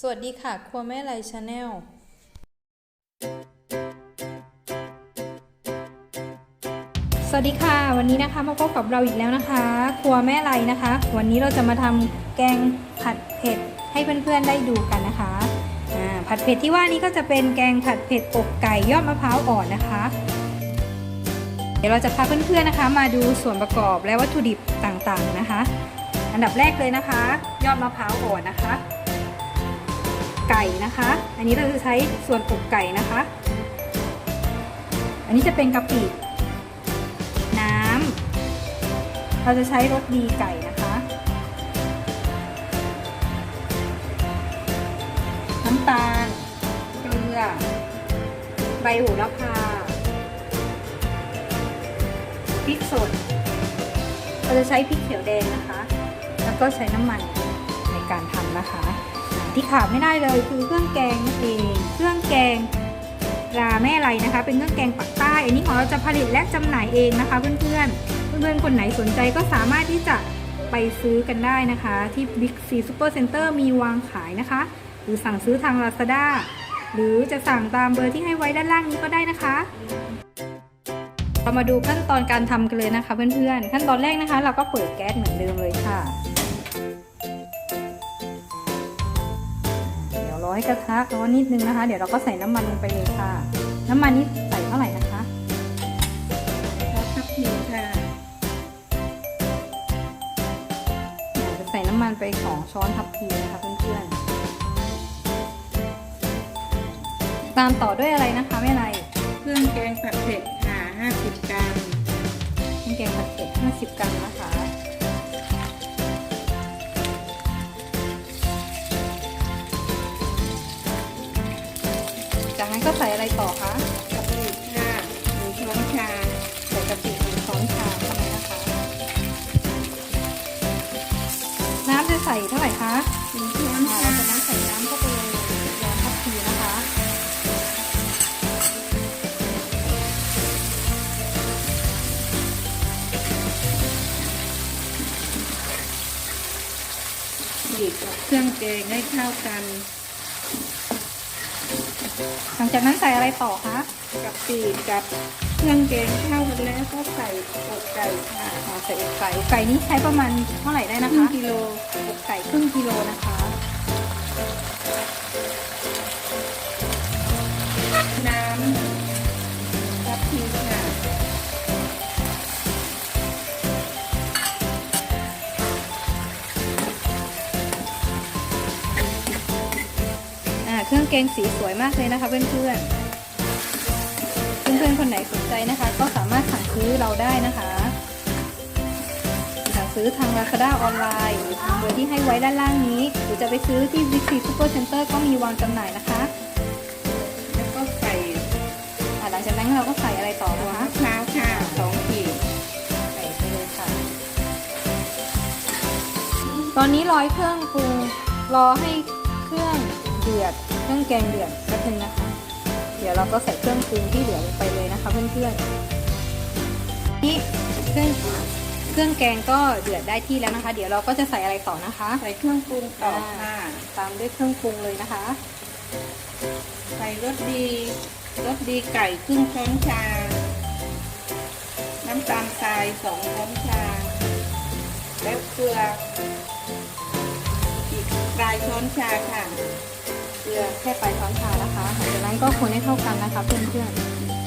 สวัสดีค่ะ ครัวแม่ไรชาแนลสวัสดีค่ะ วันนี้นะคะมาพบกับเราอีกแล้วนะคะ ครัวแม่ไรนะคะ วันนี้เราจะมาทำแกงผัดเผ็ดให้เพื่อนๆได้ดูกันนะคะผัดเผ็ดที่ว่านี้ก็จะเป็นแกงผัดเผ็ดอกไก่ยอดมะพร้าวอ่อนนะคะ เดี๋ยวเราจะพาเพื่อนๆนะคะ มาดูส่วนประกอบและวัตถุดิบต่างๆนะคะ อันดับแรกเลยนะคะ ยอดมะพร้าวอ่อนนะคะ ไก่นะคะ อันนี้เราจะใช้ส่วนอกไก่นะคะ อันนี้จะเป็นกะปิน้ำเราจะใช้รสดีไก่นะคะ น้ำตาลเกลือ ใบโหระพาพริกสดเราจะใช้พริกเขียวแดงนะคะ แล้วก็ใช้น้ำมันในการทำนะคะ ที่ขาดไม่ได้เลยคือเครื่องแกงนั่นเองเครื่องแกงราแม่ไรนะคะ เป็นเครื่องแกงปักใต้ อันนี้ของเราจะผลิตและจำหน่ายเองนะคะ เพื่อนๆ เพื่อนๆ คนไหนสนใจก็สามารถที่จะไปซื้อกันได้นะคะ ที่ Big C Super Center มีวางขายนะคะ หรือสั่งซื้อทาง Lazada หรือจะสั่งตามเบอร์ที่ให้ไว้ด้านล่างนี้ก็ได้นะคะเรามาดูขั้นตอนการทำกันเลยนะคะ เพื่อนๆ ขั้นตอนแรกนะคะ เราก็เปิดแก๊สเหมือนเดิมเลยค่ะ ให้กระทะร้อนนิดนึงนะคะ เดี๋ยวเราก็ใส่น้ำมันลงไปเลยค่ะ น้ำมันนี้ใส่เท่าไหร่นะคะแล้วทับทิมค่ะเดี๋ยวจะใส่น้ำมันไปสองช้อนทัพพีนะคะเพื่อนๆตามต่อด้วยอะไรนะคะแม่ไรเครื่องแกงผัดเผ็ดค่ะ50 กรัมน้ำแกงผัดเผ็ด50 กรัม ก็ใส่อะไรต่อคะกะปิค่ะหนึ่งช้อนชาใส่กะปิหนึ่งช้อนชาเข้าไปนะคะ น้ำจะใส่เท่าไหร่คะหนึ่งช้อนชาเราจะน้ำใส่น้ำเข้าไปเลยยอมทัพพีนะคะ บีบกับเครื่องแกงให้เข้ากัน หลังจากนั้นใส่อะไรต่อคะกะปิกับเครื่องแกงเข้ากันแล้วก็ใส่อกไก่ค่ะอ่าใส่อกไก่อกไก่นี้ใช้ประมาณเท่าไหร่ได้คนะรึ่งคะกิโลอกไก่ครึ่งกิโลนะคะ อ่าเครื่องแกงสีสวยมากเลยนะคะเพื่อนๆเพื่อนๆคนไหนสนใจนะคะ ก็สามารถสั่งซื้อเราได้นะคะ สั่งซื้อทาง Lazada ออนไลน์หรือทางเบอร์ที่ให้ไว้ด้านล่างนี้ หรือจะไปซื้อที่ Big C Super Center ก็มีวางจำหน่ายนะคะ แล้วก็ใส่อ่าหลังจากนั้นเราก็ใส่อะไรต่อหัวนะคะมะพร้าวค่ะสองขีดใส่ไปเลยค่ะ ตอนนี้รอให้เครื่องปรุงรอให้เครื่องเดือด เครื่องแกงเดือดแป๊บนึงนะคะ เดี๋ยวเราก็ใส่เครื่องปรุงที่เหลือลงไปเลยนะคะเพื่อนๆนี่เครื่องเครื่องแกงก็เดือดได้ที่แล้วนะคะ เดี๋ยวเราก็จะใส่อะไรต่อนะคะ ใส่เครื่องปรุงต่อค่ะตามด้วยเครื่องปรุงเลยนะคะ ใส่รสดีรสดีไก่ครึ่งช้อนชา น้ำตาลทรายสองช้อนชา แล้วเกลืออีกปลายช้อนชาค่ะ เกลือแค่ปลายช้อนชานะคะหลังจากนั้นก็คนให้เข้ากันนะคะเพื่อน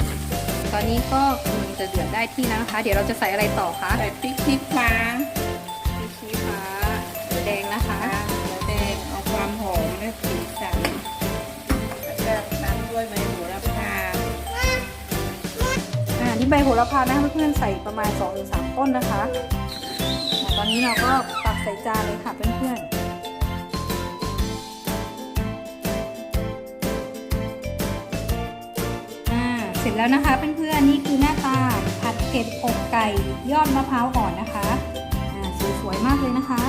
ๆ ตอนนี้ก็กำลังจะเดือดได้ที่แล้วนะคะ เดี๋ยวเราจะใส่อะไรต่อคะใส่พริกชี้ฟ้าพริกชี้ฟ้าเขียวแดงนะคะเขียวแดงเอาความหอมและสีสันแล้วก็น้ำด้วยใบโหระพาอ่าที่ใบโหระพานะคะเพื่อนๆใส่ประมาณ2-3ต้นนะคะอ่าตอนนี้เราก็ตักใส่จานเลยค่ะเพื่อนๆ ร็จแล้วนะคะเพื่อนๆนี่คือหน้าตาผัดเผ็ดอกไก่ยอดมะพร้าวอ่อนนะคะสสวยมากเลยนะคะ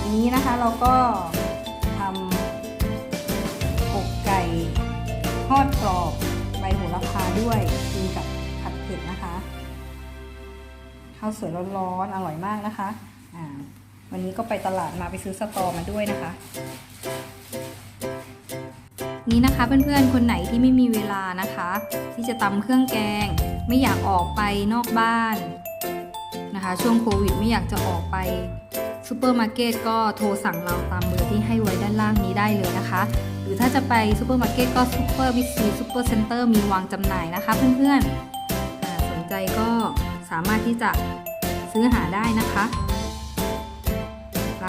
อันนี้นะคะเราก็ทำอกไก่ทอดกรอบใบโหระพาด้วยกินกับผัดเผ็ดนะคะข้าวสวยร้อนๆอร่อยมากนะคะวันนี้ก็ไปตลาดมาไปซื้อสตอมาด้วยนะคะ นี่นะคะเพื่อนๆ คนไหนที่ไม่มีเวลานะคะ ที่จะตำเครื่องแกง ไม่อยากออกไปนอกบ้านนะคะ ช่วงโควิดไม่อยากจะออกไปซูเปอร์มาร์เก็ตก็โทรสั่งเราตามเบอร์ที่ให้ไว้ด้านล่างนี้ได้เลยนะคะ หรือถ้าจะไปซูเปอร์มาร์เก็ตก็ซูเปอร์วิซีซูเปอร์เซ็นเตอร์มีวางจำหน่ายนะคะ เพื่อนๆสนใจก็สามารถที่จะซื้อหาได้นะคะ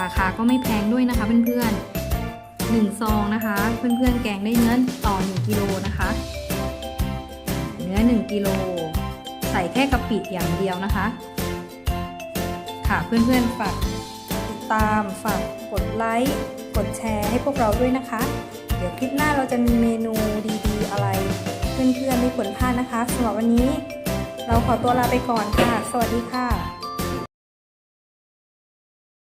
ราคาก็ไม่แพงด้วยนะคะเพื่อนๆ หนึ่งซองนะคะ เพื่อนๆแกงได้เนื้อต่อ 1กิโลนะคะ เนื้อ 1กิโลใส่แค่กะปิอย่างเดียวนะคะ ค่ะเพื่อนๆฝากติดตามฝากกดไลค์กดแชร์ให้พวกเราด้วยนะคะ เดี๋ยวคลิปหน้าเราจะมีเมนูดีๆ อะไร เพื่อนๆไม่ควรพลาดนะคะสำหรับวันนี้ เราขอตัวลาไปก่อนค่ะ สวัสดีค่ะ